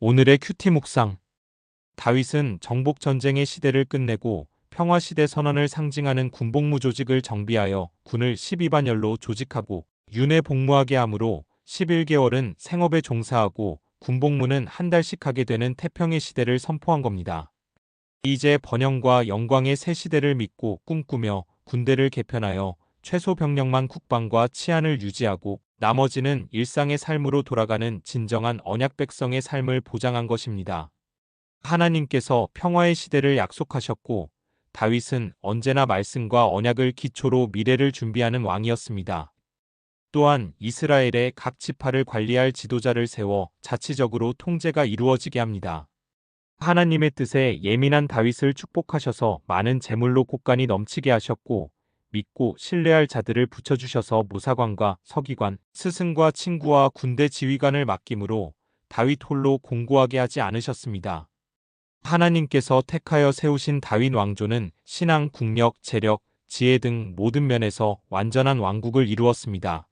오늘의 큐티 묵상. 다윗은 정복 전쟁의 시대를 끝내고 평화 시대 선언을 상징하는 군복무 조직을 정비하여 군을 12반열로 조직하고 윤회 복무하게 하므로 11개월은 생업에 종사하고 군복무는 한 달씩 하게 되는 태평의 시대를 선포한 겁니다. 이제 번영과 영광의 새 시대를 믿고 꿈꾸며 군대를 개편하여 최소 병력만 국방과 치안을 유지하고 나머지는 일상의 삶으로 돌아가는 진정한 언약 백성의 삶을 보장한 것입니다. 하나님께서 평화의 시대를 약속하셨고 다윗은 언제나 말씀과 언약을 기초로 미래를 준비하는 왕이었습니다. 또한 이스라엘의 각 지파를 관리할 지도자를 세워 자치적으로 통제가 이루어지게 합니다. 하나님의 뜻에 예민한 다윗을 축복하셔서 많은 재물로 곳간이 넘치게 하셨고 믿고 신뢰할 자들을 붙여주셔서 무사관과 서기관, 스승과 친구와 군대 지휘관을 맡김으로 다윗 홀로 공고하게 하지 않으셨습니다. 하나님께서 택하여 세우신 다윗 왕조는 신앙, 국력, 재력, 지혜 등 모든 면에서 완전한 왕국을 이루었습니다.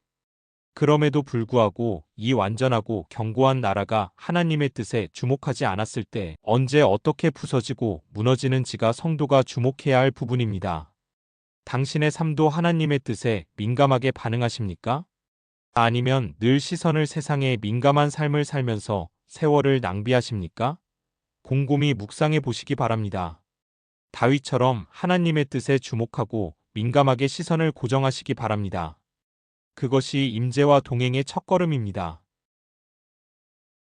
그럼에도 불구하고 이 완전하고 견고한 나라가 하나님의 뜻에 주목하지 않았을 때 언제 어떻게 부서지고 무너지는지가 성도가 주목해야 할 부분입니다. 당신의 삶도 하나님의 뜻에 민감하게 반응하십니까? 아니면 늘 시선을 세상에 민감한 삶을 살면서 세월을 낭비하십니까? 곰곰이 묵상해 보시기 바랍니다. 다윗처럼 하나님의 뜻에 주목하고 민감하게 시선을 고정하시기 바랍니다. 그것이 임재와 동행의 첫걸음입니다.